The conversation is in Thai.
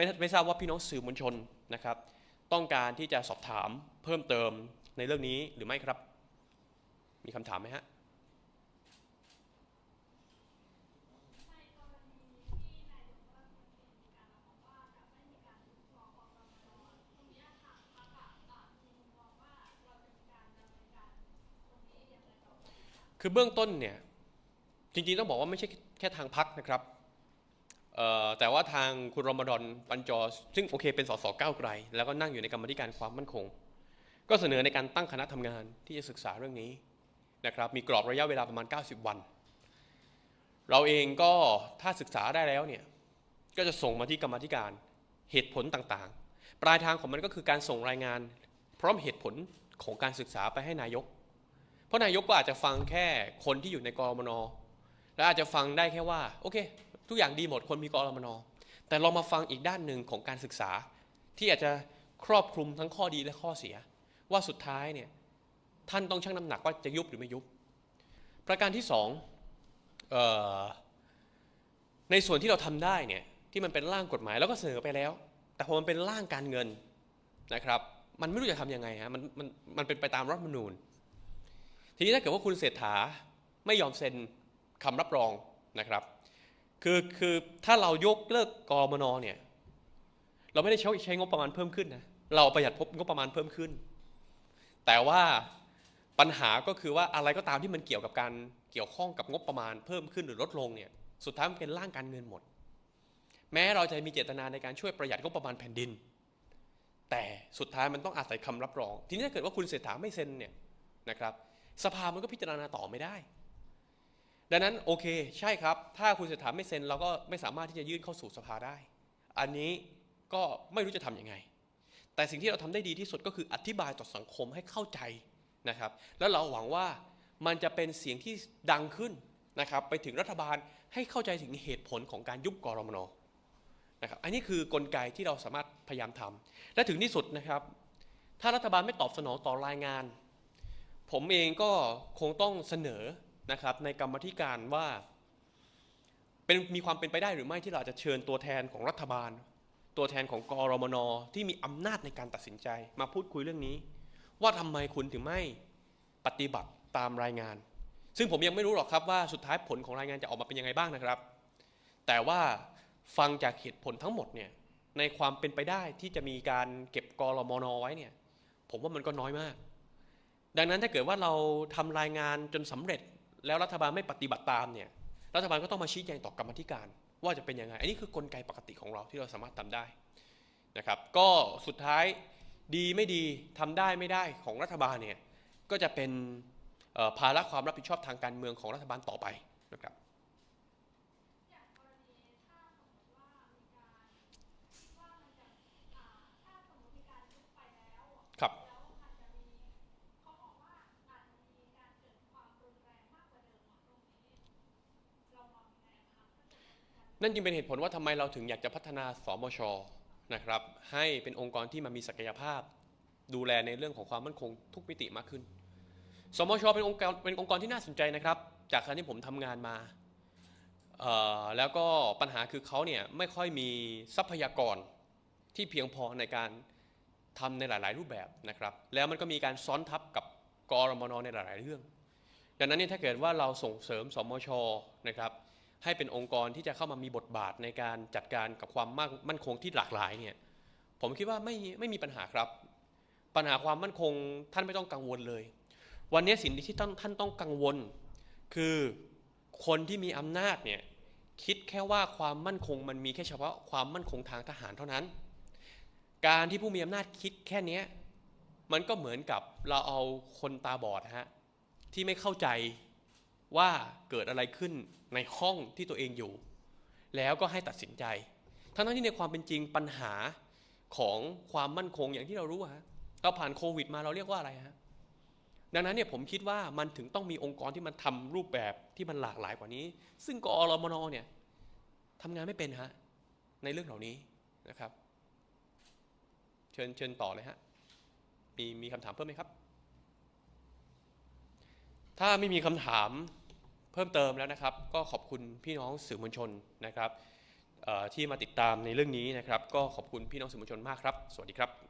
ไม่ไม่ทราบว่าพี่น้องสื่อมวลชนนะครับ ต้องการที่จะสอบถามเพิ่มเติมในเรื่องนี้หรือไม่ครับ มีคำถามไหมฮะคือเบื้องต้นเนี่ยจริงๆต้องบอกว่าไม่ใช่แค่ทางพักนะครับ แต่ว่าทางคุณรมดอนปัญจอ ซึ่งโอเคเป็นสสก้าวไกล แล้วก็นั่งอยู่ในกรรมธิการความมั่นคง ก็เสนอในการตั้งคณะทำงานที่จะศึกษาเรื่องนี้นะครับมีกรอบระยะเวลาประมาณ 90 วัน เราเองก็ถ้าศึกษาได้แล้วเนี่ยก็จะส่งมาที่กรรมธิการเหตุผลต่างๆ ปลายทางของมันก็คือการส่งรายงาน พร้อมเหตุผลของการศึกษาไปให้นายก เพราะนายกก็อาจจะฟังแค่คนที่อยู่ในกรมนและอาจจะฟังได้แค่ว่าโอเค ทุกอย่างดีหมดคนมีกรมนแต่ลองมาฟังอีกด้านหนึ่งของการศึกษา ที่อาจจะครอบคลุมทั้งข้อดีและข้อเสีย ว่าสุดท้ายเนี่ยท่านต้องชั่งน้ำหนักว่าจะยุบหรือไม่ยุบ ประการที่สองออในส่วนที่เราทำได้เนี่ยที่มันเป็นร่างกฎหมายแล้วก็เสนอไปแล้ว แต่พอมันเป็นร่างการเงินนะครับ มันไม่รู้จะทำยังไงฮะมันมันมันเป็นไปตามรัฐมนูญ ทีนี้ถ้าเกิดว่าคุณเศรษฐาไม่ยอมเซ็นคำรับรองนะครับ คือคือถ้าเรายกเลิกกรมนเนี่ย เราไม่ได้ใช้ใช้งบประมาณเพิ่มขึ้นนะเราประหยัดพบงบประมาณเพิ่มขึ้น แต่ว่าปัญหาก็คือว่าอะไรก็ตามที่มันเกี่ยวกับการเกี่ยวข้องกับงบประมาณเพิ่มขึ้นหรือลดลงเนี่ยสุดท้ายมันเป็นร่างการเงินหมด แม้เราจะมีเจตนาในการช่วยประหยัดงบประมาณแผ่นดิน แต่สุดท้ายมันต้องอาศัยคำรับรอง ทีนี้ถ้าเกิดว่าคุณเศรษฐาไม่เซ็นเนี่ยนะครับสภามันก็พิจารณาต่อไม่ได้ ดังนั้นโอเคใช่ครับ ถ้าคุณเศรษฐาไม่เซ็นเราก็ไม่สามารถที่จะยื่นเข้าสู่สภาได้ อันนี้ก็ไม่รู้จะทำยังไง แต่สิ่งที่เราทำได้ดีที่สุดก็คืออธิบายต่อสังคมให้เข้าใจนะครับ แล้วเราหวังว่ามันจะเป็นเสียงที่ดังขึ้นนะครับไปถึงรัฐบาลให้เข้าใจถึงเหตุผลของการยุบกรมนนะครับอันนี้คือกลไกที่เราสามารถพยายามทำและถึงที่สุดนะครับ ถ้ารัฐบาลไม่ตอบสนองต่อรายงาน ผมเองก็คงต้องเสนอ นะครับในกรรมธิการว่าเป็นมีความเป็นไปได้หรือไม่ที่เราจะเชิญตัวแทนของรัฐบาล ตัวแทนของกรมนที่มีอำนาจในการตัดสินใจ มาพูดคุยเรื่องนี้ ว่าทำไมคุณถึงไม่ปฏิบัติตามรายงาน ซึ่งผมยังไม่รู้หรอกครับว่าสุดท้ายผลของรายงานจะออกมาเป็นยังไงบ้างนะครับ แต่ว่าฟังจากเหตุผลทั้งหมดเนี่ยในความเป็นไปได้ที่จะมีการเก็บกรมนไว้เนี่ยผมว่ามันก็น้อยมาก ดังนั้นถ้าเกิดว่าเราทำรายงานจนสำเร็จ แล้วรัฐบาลไม่ปฏิบัติตามเนี่ยรัฐบาลก็ต้องมาชี้แจงต่อกรรมธิการ ว่าจะเป็นยังไง อันนี้คือกลไกปกติของเราที่เราสามารถทำได้นะครับ ก็สุดท้ายดีไม่ดีทำได้ไม่ได้ของรัฐบาลเนี่ยก็จะเป็นภาระความรับผิดชอบทางการเมืองของรัฐบาลต่อไปนะครับครับ นั่นจึงเป็นเหตุผลว่าทำไมเราถึงอยากจะพัฒนาสมชนะครับให้เป็นองค์กรที่มันมีศักยภาพ ดูแลในเรื่องของความมั่นคงทุกมิติมากขึ้น สมชเป็นองค์กรเป็นองค์กรที่น่าสนใจนะครับ จากการที่ผมทำงานมาแล้วก็ปัญหาคือเขาเนี่ยไม่ค่อยมีทรัพยากรที่เพียงพอในการทำในหลาย ๆ รูปแบบนะครับ แล้วมันก็มีการซ้อนทับกับกรมนในหลาย ๆ เรื่อง ดังนั้นเนี่ยถ้าเกิดว่าเราส่งเสริมสมชนะครับ ให้เป็นองค์กรที่จะเข้ามามีบทบาทในการจัดการกับความมั่นคงที่หลากหลายเนี่ยผมคิดว่าไม่ไม่มีปัญหาครับ ปัญหาความมั่นคงท่านไม่ต้องกังวลเลย วันนี้สิ่งที่ท่านท่านต้องกังวล คือคนที่มีอำนาจเนี่ยคิดแค่ว่าความมั่นคงมันมีแค่เฉพาะความมั่นคงทางทหารเท่านั้น การที่ผู้มีอำนาจคิดแค่นี้มันก็เหมือนกับเราเอาคนตาบอดฮะที่ไม่เข้าใจ ว่าเกิดอะไรขึ้นในห้องที่ตัวเองอยู่ แล้วก็ให้ตัดสินใจ ทั้งนั้นที่ในความเป็นจริงปัญหาของความมั่นคงอย่างที่เรารู้ฮะเราผ่านโควิดมาเราเรียกว่าอะไรฮะดังนั้นเนี่ยผมคิดว่ามันถึงต้องมีองค์กรที่มันทำรูปแบบที่มันหลากหลายกว่านี้ ซึ่งกอรมนเนี่ยทำงานไม่เป็นฮะในเรื่องเหล่านี้นะครับ เชิญเชิญต่อเลยฮะมีมีคำถามเพิ่มไหมครับ ถ้าไม่มีคำถาม เพิ่มเติมแล้วนะครับ ก็ขอบคุณพี่น้องสื่อมวลชนนะครับที่มาติดตามในเรื่องนี้นะครับ ก็ขอบคุณพี่น้องสื่อมวลชนมากครับ สวัสดีครับ